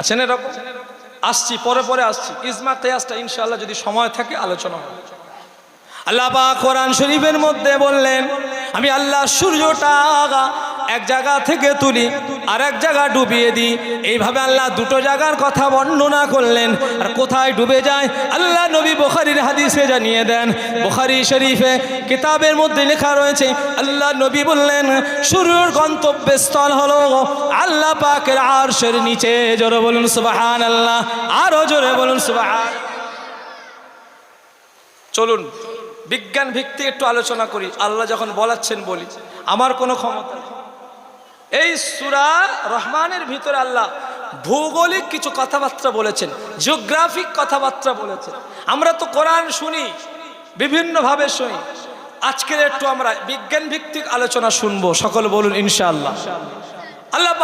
আছেন এরকম? আসছি, পরে পরে আসছি। ইজমা তেয়াসটা ইনশাল্লাহ যদি সময় থাকে আলোচনা হবে। আল্লাহ বা কোরআন শরীফের মধ্যে বললেন, আমি আল্লাহ সূর্যটা এক জায়গা থেকে তুলি আর এক জায়গা ডুবিয়ে দিই। এইভাবে আল্লাহ দুটো জায়গার কথা বর্ণনা করলেন। আর কোথায় ডুবে যায়? আল্লাহ নবী বুখারীর হাদিসে জানিয়ে দেন। বুখারী শরীফে কিতাবের মধ্যে লেখা রয়েছে, আল্লাহ নবী বললেন সূর্যর গন্তব্যস্থল হলো আল্লাহ পাকের আরশের নিচে। জোরে বলুন সুবহান আল্লাহ আরও জোরে বলুন সুবহান চলুন, বিজ্ঞান ভিত্তিক একটু আলোচনা করি। আল্লাহ যখন বলাচ্ছেন বলি। আমার কোনো ক্ষমতা। এই সুরা রহমানের ভিতরে আল্লাহ ভৌগোলিক কিছু কথাবার্তা বলেছেন, জিওগ্রাফিক কথাবার্তা বলেছেন। আমরা তো কোরআন শুনি, বিভিন্নভাবে শুনি। আজকের একটু আমরা বিজ্ঞান ভিত্তিক আলোচনা শুনব, সকল বলুন ইনশাআল্লাহ। আল্লাহ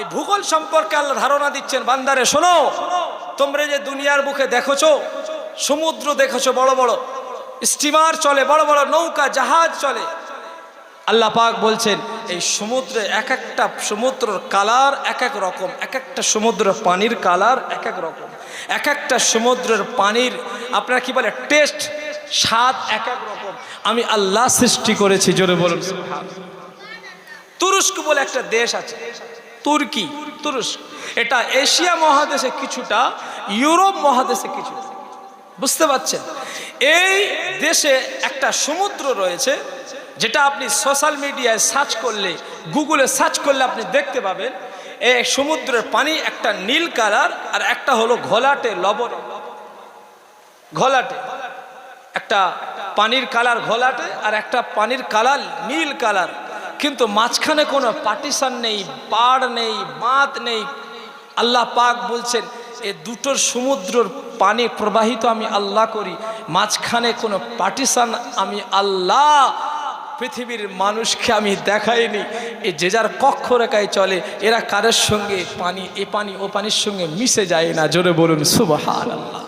এই ভূগোল সম্পর্কে আল্লাহ ধারণা দিচ্ছেন, বান্দারে শোনো, তোমরা যে দুনিয়ার বুকে দেখেছ, সমুদ্র দেখেছ বড় বড়, স্টিমার চলে, বড় বড় নৌকা, জাহাজ চলে আল্লাহ পাক বলছেন, এই সমুদ্রে এক একটা সমুদ্রের কালার এক এক রকম, এক একটা সমুদ্রের পানির কালার এক এক রকম। এক একটা সমুদ্রের পানির, আপনারা কি বলে টেস্ট স্বাদ এক এক রকম। আমি আল্লাহ সৃষ্টি করেছি, জোরে বলুন। তুরস্ক বলে একটা দেশ আছে, তুর্কি, তুরস্ক। এটা এশিয়া মহাদেশে কিছুটা, ইউরোপ মহাদেশে কিছুটা বুঝতে পারছেন? এই দেশে একটা সমুদ্র রয়েছে যেটা আপনি সোশ্যাল মিডিয়ায় সার্চ করলে গুগলে সার্চ করলে আপনি দেখতে পাবেন এই সমুদ্রের পানি একটা নীল কালার আর একটা হলো ঘোলাটে লবণ। ঘোলাটে। একটা পানির কালার ঘোলাটে আর একটা পানির কালার নীল কালার কিন্তু মাঝখানে কোনো পার্টিশন নেই, পাড় নেই বাঁধ নেই। আল্লাহ পাক বলছেন, এ দুটোর সমুদ্রর পানি প্রবাহিত আমি আল্লাহ করি, মাঝখানে কোনো পার্টিশন আমি আল্লাহ পৃথিবীর মানুষকে আমি দেখাইনি। এ যে যার কক্ষ রেখায় চলে, এরা কারের সঙ্গে পানি, এ পানি, ও পানির সঙ্গে মিশে যায় না। জোরে বলুন সুবহান আল্লাহ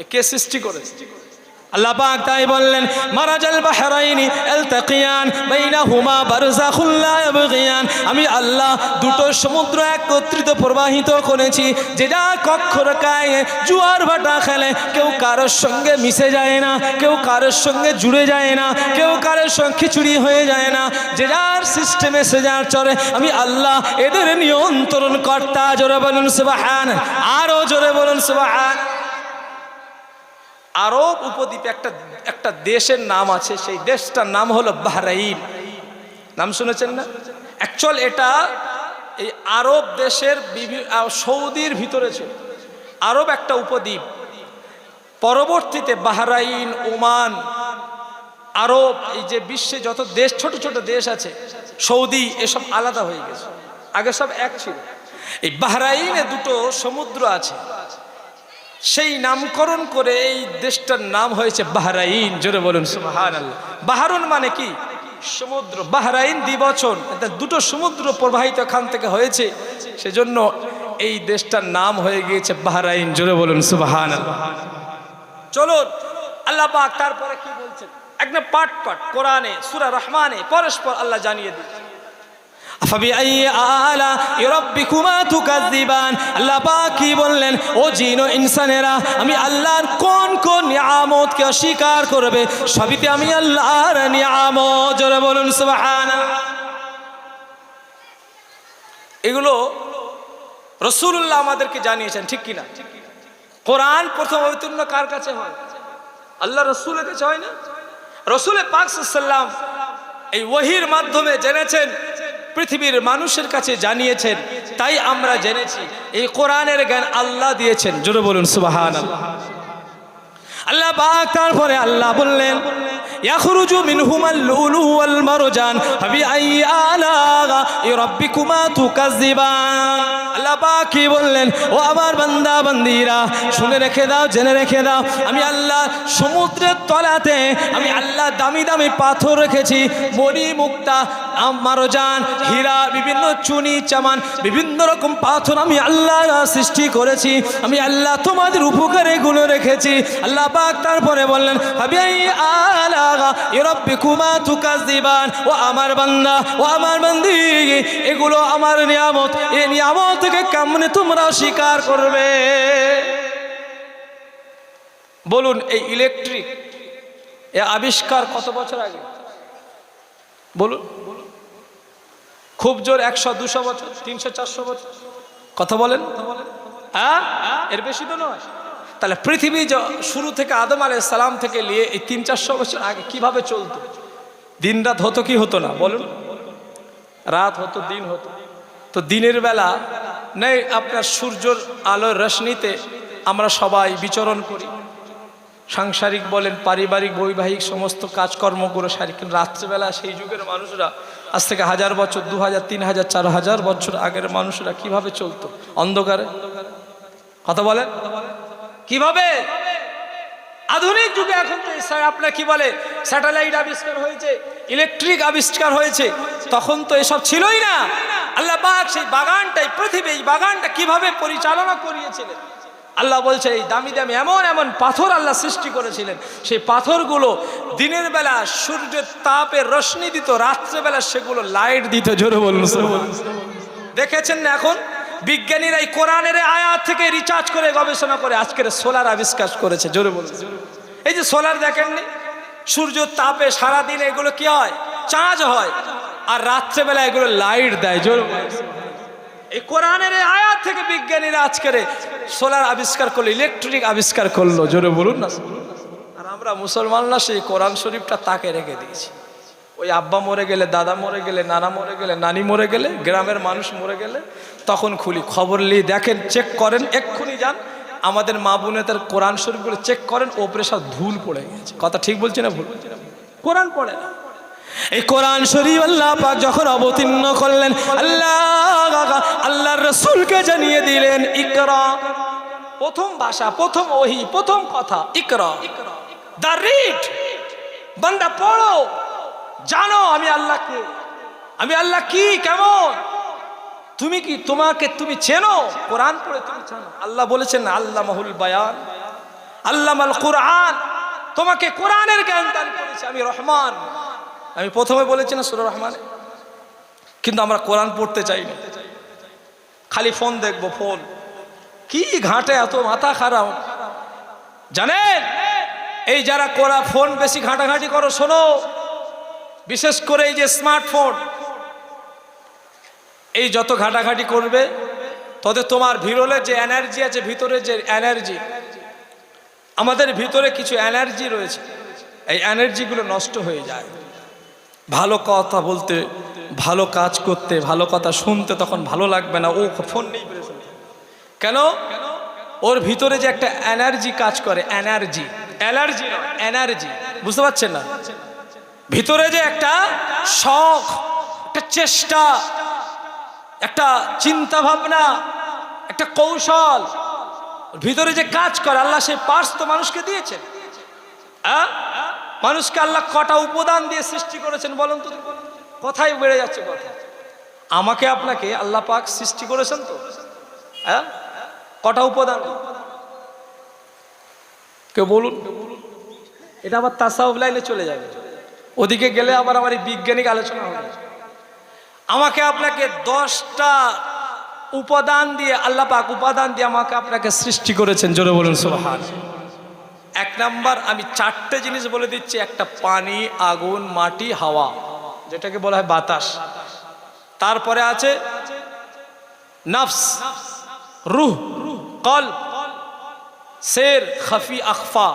এ কে সৃষ্টি করেছে? আল্লাহ পাক তাই বললেন, মারাজাল বাহরাইনি ইলতাকিয়ান বাইনাহুমা বারযাখুল লা ইয়াবগিয়ান। আমি আল্লাহ দুটো সমুদ্র একত্রিত প্রবাহিত করেছি, যেটা কক্ষরকায় জুয়ার ভাটা খেলে। কেউ কারোর সঙ্গে মিশে যায় না, কেউ কারোর সঙ্গে জুড়ে যায় না, কেউ কারোর সঙ্গে খিচুড়ি হয়ে যায় না। যে যার সিস্টেমে সে যার চলে আমি আল্লাহ এদের নিয়ন্ত্রণ কর্তা জোরে বলুন সুবহান, আরও জোরে বলুন সুবহান। আরব উপদ্বীপে একটা একটা দেশের নাম আছে, সেই দেশটার নাম হলো বাহরাইন। নাম শুনেছেন না? অ্যাকচুয়াল এটা এই আরব দেশের সৌদির ভিতরে ছিল। আরব একটা উপদ্বীপ। পরবর্তীতে বাহরাইন, ওমান, আরব, এই যে বিশ্বে যত দেশ, ছোট ছোট দেশ আছে, সৌদি, এসব আলাদা হয়ে গেছে। আগে সব এক ছিল। এই বাহরাইনে দুটো সমুদ্র আছে। সেই নামকরণ করে এই দেশটার নাম হয়েছে বাহরাইন। জোরে বলুন সুবহান আল্লাহ বাহারুন মানে কি? সমুদ্র। বাহরাইন দ্বিবচন। দুটো সমুদ্র প্রবাহিত এখান থেকে হয়েছে। সেজন্য এই দেশটার নাম হয়ে গিয়েছে বাহরাইন। জোরে বলুন সুবহান চলুন, আল্লাহ পাক তারপরে কি বলছেন? একদম পাট পাট কোরআনে, সূরা রহমানে, পরস্পর আল্লাহ জানিয়ে দিয়েছে আল্লাহ কি বললেন? ও জিন ও ইনসানেরা, আমি আল্লাহর কোন কোন নিয়ামতকে অস্বীকার করবে, সবইতে আমি আল্লাহর নিয়ামত। জোরে বলুন, সুবহানাল্লাহ। এগুলো রসুল্লাহ আমাদেরকে জানিয়েছেন, ঠিক কিনা? কোরআন প্রথম অবতীর্ণ কার কাছে হয়? আল্লাহ রসুলের কাছে হয় না? রসুল পাক সাল্লাম এই ওহির মাধ্যমে জেনেছেন পৃথিবীর মানুষের কাছে জানিয়েছেন, তাই আমরা জেনেছি। এই কোরআনের জ্ঞান আল্লাহ দিয়েছেন। জোরে বলুন সুবাহান আল্লাহ পাক তারপরে আল্লাহ বললেন মিনহুমাল লুলু ওয়াল মারজান, ফাবিআই আলা রাব্বিকুমা তুকাজ্জিবান আল্লাহ পাক কি বললেন, ও আমার বান্দা, বান্দিরা, শুনে রেখে দাও, জেনে রেখে দাও, আমি আল্লাহ সমুদ্রের তলাতে, আমি আল্লাহ দামি দামি পাথর রেখেছি মরি মুক্তা মারজান হীরা, বিভিন্ন চুনি, চামান, বিভিন্ন রকম পাথর আমি আল্লাহ সৃষ্টি করেছি। আমি আল্লাহ তোমাদের উপকারে এগুলো রেখেছি। আল্লাহ পাক তারপরে বললেন ও আমার বান্দা, ও আমার বান্দি, এগুলো আমার নিয়ামত। এই নিয়ামত থেকে কেমনে তোমরা স্বীকার করবে? বলুন, এই ইলেকট্রিক, এ আবিষ্কার কত বছর আগে? বলুন। খুব জোর একশো, দুশো বছর, তিনশো, চারশো বছর। কথা বলেন? এর বেশি তো নয়। তাহলে পৃথিবী শুরু থেকে আদম আলাই সালাম থেকে নিয়ে এই তিন, চারশো বছর আগে কীভাবে চলতো? দিন রাত হতো কি হতো না? বলুন। রাত হতো, দিন হতো। তো দিনের বেলা, নেই, আপনার সূর্যর আলোর রশ্মিতে আমরা সবাই বিচরণ করি। সাংসারিক বলেন, পারিবারিক, বৈবাহিক সমস্ত কাজকর্মগুলো সারি। কিন্তু রাত্রেবেলা সেই যুগের মানুষরা আজ থেকে হাজার বছর, দু হাজার, তিন হাজার, চার হাজার বছর আগের মানুষরা কীভাবে চলতো? অন্ধকারে। কথা বলেন? কীভাবে? আধুনিক যুগে এখন তো স্যার, আপনার কি বলে? স্যাটেলাইট আবিষ্কার হয়েছে, ইলেকট্রিক আবিষ্কার হয়েছে, তখন তো এসব ছিলই না। আল্লাহ পাক সেই বাগানটাই, পৃথিবী, এই বাগানটা কীভাবে পরিচালনা করিয়েছিলেন? আল্লাহ বলছে, এই দামি দামি এমন এমন পাথর আল্লাহ সৃষ্টি করেছিলেন। সেই পাথরগুলো দিনের বেলা সূর্যের তাপের রশ্মি দিত রাত্রেবেলা সেগুলো লাইট দিত, জোরে বলুন দেখেছেন না এখন? বিজ্ঞানীরা এই কোরআনের আয়াত থেকে রিচার্জ করে গবেষণা করে আজকের সোলার আবিষ্কার করেছে, জোরে বলুন। এই যে সোলার দেখেননি? সূর্য তাপে সারাদিন এগুলো কি হয়? চার্জ হয়। আর রাত্রেবেলা এগুলো লাইট দেয়, জোরে। এই কোরআনের আয়াত থেকে বিজ্ঞানীরা আজকের সোলার আবিষ্কার করল ইলেকট্রিক আবিষ্কার করল, জোরে বলুন না। আমরা মুসলমানরা সেই কোরআন শরীফটা তাকে রেখে দিয়েছি। ওই আব্বা মরে গেলে, দাদা মরে গেলে, নানা মরে গেলে, নানি মরে গেলে, গ্রামের মানুষ মরে গেলে, তখন খুলি, খবর নিয়ে দেখেন চেক করেন, এক্ষুনি যান, আমাদের মা বোনেদের কোরআন শরীফগুলো চেক করেন, ওপরে সব ধুল পড়ে গেছে। কথা ঠিক বলছি না ভুল? কোরআন পড়ে না। এই কোরআন শরীফ আল্লাহ পাক যখন অবতীর্ণ করলেন, আল্লাহ, আল্লাহর রসুলকে জানিয়ে দিলেন, ইকরা, প্রথম ভাষা, প্রথম ওহি, প্রথম কথা, ইকরা। দা রিড বান্দা, পড়ো। জানো আমি আল্লাহকে। আমি আল্লাহ কি? কেমন? তুমি কি তোমাকে তুমি চেনো? কোরআন পড়ে তুমি জানো। আল্লাহ বলেছেন আল্লাহ মাহুল বায়ান। আল্লাহ আল কোরআন। তোমাকে কোরআনের জ্ঞান দান করেছে। আমি রহমান। আমি প্রথমে বলেছি না সুর রহমান? কিন্তু আমরা কোরআন পড়তে চাই না খালি ফোন দেখব, ফোন। কি ঘাটে এত মাথা খারাপ? জানেন? এই যারা কোরা ফোন বেশি ঘাঁটাঘাঁটি করো, শোনো। বিশেষ করে এই যে স্মার্টফোন, এই যত ঘাটাঘাটি করবে, তবে তোমার ভিরলে যে এনার্জি আছে, ভিতরে যে এনার্জি, আমাদের ভিতরে কিছু এনার্জি রয়েছে, এই এনার্জিগুলো নষ্ট হয়ে যায়। ভালো কথা বলতে, ভালো কাজ করতে, ভালো কথা শুনতে তখন ভালো লাগবে না। ও ফোন নেই কেন? ওর ভিতরে যে একটা এনার্জি কাজ করে, এনার্জি। অ্যালার্জি এনার্জি বুঝতে পারছেন না? ভিতরে যে একটা শখ, একটা চেষ্টা, একটা চিন্তা ভাবনা একটা কৌশল, ভিতরে যে কাজ করে, আল্লাহ সেই পার্স তো মানুষকে দিয়েছেন? মানুষকে আল্লাহ কটা উপাদান দিয়ে সৃষ্টি করেছেন বলুন তো। কথাই বেড়ে যাচ্ছে কথা। আমাকে আপনাকে আল্লাহ পাক সৃষ্টি করেছেন তো। হ্যাঁ কটা উপাদান? কেউ বলুন। এটা আবার তাসাউফ লাইনে চলে যাবে। ওদিকে গেলে আবার আমার বৈজ্ঞানিক আলোচনা হবে। আমাকে আপনাকে দশটা উপাদান দিয়ে, আল্লাহ পাক উপাদান দিয়ে আমাকে আপনাকে সৃষ্টি করেছেন, জোরে বলুন, সুবহান। এক নাম্বার, আমি চারটে জিনিস বলে দিচ্ছি। একটা পানি, আগুন, মাটি, হাওয়া, যেটাকে বলা হয় বাতাস। তারপরে আছে নফস, রুহ কল সের খাফি আখফা।